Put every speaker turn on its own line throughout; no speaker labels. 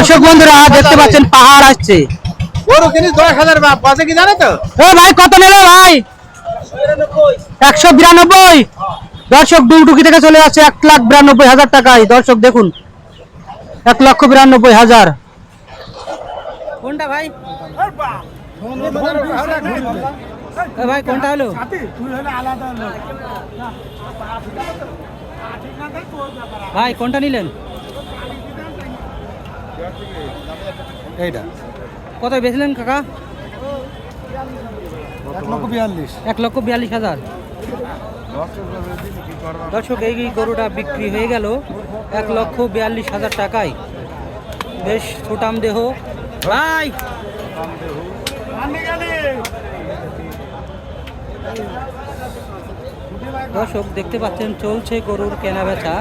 দর্শক বন্ধুরা দেখতে পাচ্ছেন পাহাড় আসছে।
গরু কিনিস দশ হাজার বাপ কি জানো তো?
ও ভাই কত নেবে ভাই? একশো বিরানব্বই। দর্শক ডুগডুগি থেকে চলে এক লাখ বিরানব্বই হাজার টাকায়। দর্শক দেখুন এক লক্ষ বিরানব্বই হাজার। কোনটা ভাই? ভাই কোনটা হলো? ভাই কোনটা নিলেন?
এইটা।
কত বেচলেন কাকা?
এক লক্ষ বিয়াল্লিশ।
এক লক্ষ বিয়াল্লিশ হাজার। দর্শক এই গরুটা বিক্রি হয়ে গেল এক লক্ষ বিয়াল্লিশ হাজার টাকায়। বেশ ছোটাম দেহ। ভাই! দর্শক দেখতে পাচ্ছেন চলছে গরুর কেনা বেচা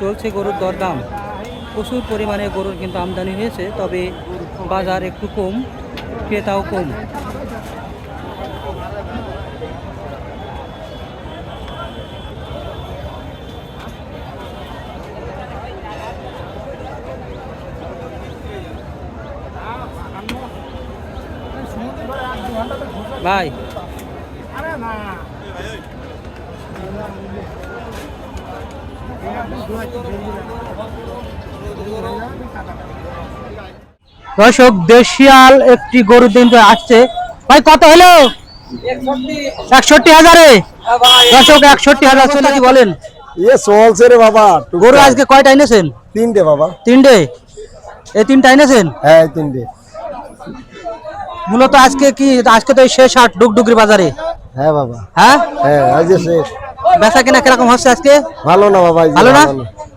চলছে গরুর দরদাম। প্রচুর পরিমাণে গরুর কিন্তু আমদানি হয়েছে তবে বাজার একটু কম ক্রেতাও কম। ভাই। দর্শক দেশিয়াল একটি গরু দিন আসছে। ভাই কত হলো? একষট্টি হাজারে? দর্শক একষট্টি হাজার চলে কি বলেন?
ইয়ে চলছে রে বাবা
গরু আজকে কয়টা এনেছেন?
তিনটে বাবা।
তিনটে? এই তিনটা এনেছেন?
হ্যাঁ তিনটে।
মূলত আজকে কি আজকে তো শেষ হাট ডুগডুগির বাজারে।
হ্যাঁ বাবা।
হ্যাঁ?
হ্যাঁ আজ শেষ।
বেচা কিনা কীরকম হচ্ছে আজকে?
ভালো না বাবা
ভালো না?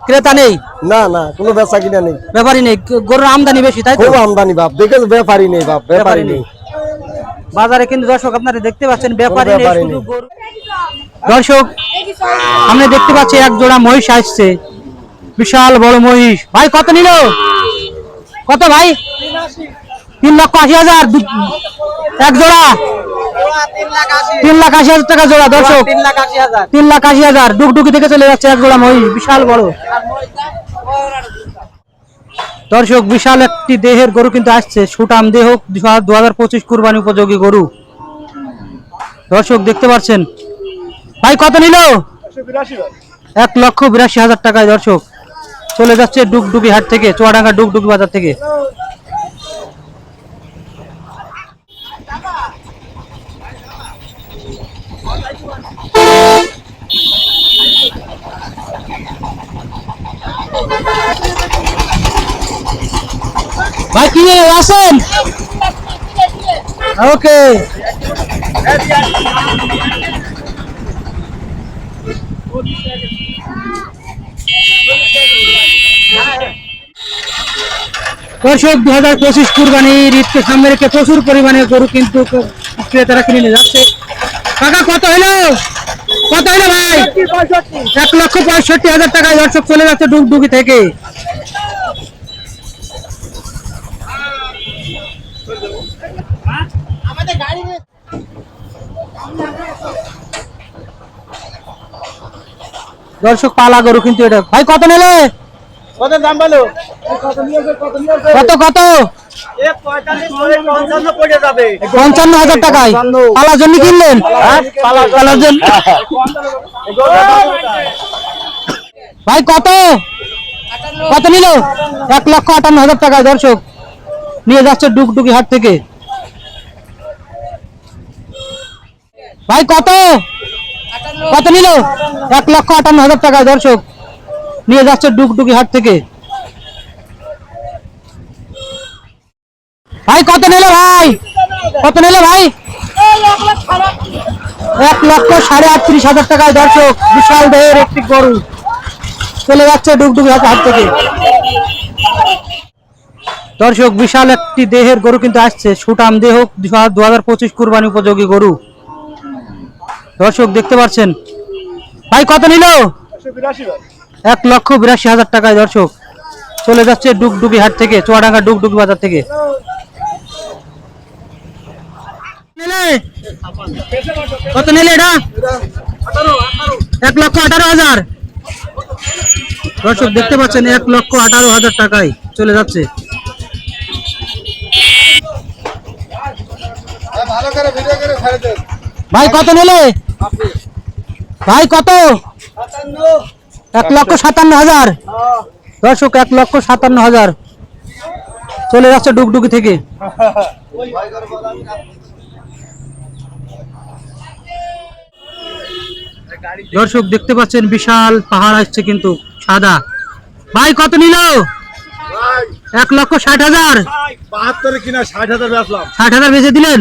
ক্রেতা নেই?
না না কোনো বেচা কিনা নেই।
ব্যাপারই নেই গরুর আমদানি বেশি তাই তো?
খুব আমদানি বাপ দেখে ব্যাপারই নেই বাপ ব্যাপারই নেই।
বাজারে কিন্তু দর্শক আপনারা দেখতে পাচ্ছেন ব্যাপারী নেই শুধু গরু। দর্শক আমরা দেখতে পাচ্ছি এক জোড়া মহিষ আসছে। বিশাল বড় মহিষ। ভাই কত নিল? কত ভাই? তিন লক্ষ আশি হাজার এক জোড়া। তিন লাখ আশি হাজার টাকা জোড়া দর্শক। তিন লাখ আশি হাজার। ডুকডুকি থেকে চলে যাচ্ছে এক জোড়া মহিষ বিশাল বড়। দর্শক বিশাল একটি দেহের গরু কিন্তু আসছে। সুটাম দেহ দু হাজার পঁচিশ কুরবানি উপযোগী গরু। দর্শক দেখতে পাচ্ছেন। ভাই কত নিল? এক লক্ষ বিরাশি হাজার টাকায় দর্শক। চলে যাচ্ছে ডুগডুগি হাট থেকে চুয়াডাঙ্গা ডুগডুগি বাজার থেকে। ভাই কি আসেন ওকে দর্শক দু হাজার পঁচিশ কুরবানির ঈদকে সামনে রেখে প্রচুর পরিমাণে গরু কিন্তু ক্রেতারা কিনে নিয়ে যাচ্ছে কাকা কত হলো? কত হলো ভাই? এক লক্ষ পঁয়ষট্টি হাজার টাকায় দর্শক চলে যাচ্ছে ডুগডুগি থেকে। দর্শক পালা গরু কিন্তু এটা। ভাই কত নিলে?
কত দাম বলো?
কত কত? পঞ্চান্ন হাজার টাকায়? পালার জন্য কিনলেন? পালার জন্য। ভাই কত? কত নিল? এক লক্ষ আটান্ন হাজার টাকায় দর্শক। নিয়ে যাচ্ছে ডুগডুগি হাট থেকে। ভাই কত? কত নিল? এক লক্ষ আটান্ন হাজার টাকায় দর্শক। নিয়ে যাচ্ছে ডুগডুগি হাট থেকে। ভাই, কত নিলে ভাই? কত নিলে ভাই? এক লক্ষ সাড়ে আটত্রিশ হাজার টাকায় দর্শক, বিশাল দেহের একটি গরু। চলে যাচ্ছে ডুগডুগি হাট থেকে। দর্শক, বিশাল একটি দেহের গরু কিন্তু আসছে। সুটাম দেহ দু হাজার পঁচিশ কুরবানি উপযোগী গরু। দর্শক, দেখতে পাচ্ছেন। ভাই, কত নিল? এক লক্ষ বিরাশি হাজার টাকায় দর্শক। চলে যাচ্ছে ডুগডুগি হাট থেকে, চুয়াডাঙ্গা ডুগডুগি বাজার থেকে? কত নিলে এটা? এক লক্ষ আঠারো হাজার। দর্শক, দেখতে পাচ্ছেন, এক লক্ষ আঠারো হাজার টাকায় চলে যাচ্ছে। ভাই, কত নিলে? ভাই, কত? এক লক্ষ সাতান্ন হাজার। দর্শক, এক লক্ষ সাতান্ন হাজার। চলে যাচ্ছে ডুগডুগি থেকে। দর্শক দেখতে পাচ্ছেন বিশাল পাহাড় আসছে কিন্তু সাদা। ভাই কত নিল? এক লক্ষ ষাট হাজার।
বাহাত্তরে কিনা ষাট হাজার বেচলাম।
ষাট হাজার বেঁচে দিলেন?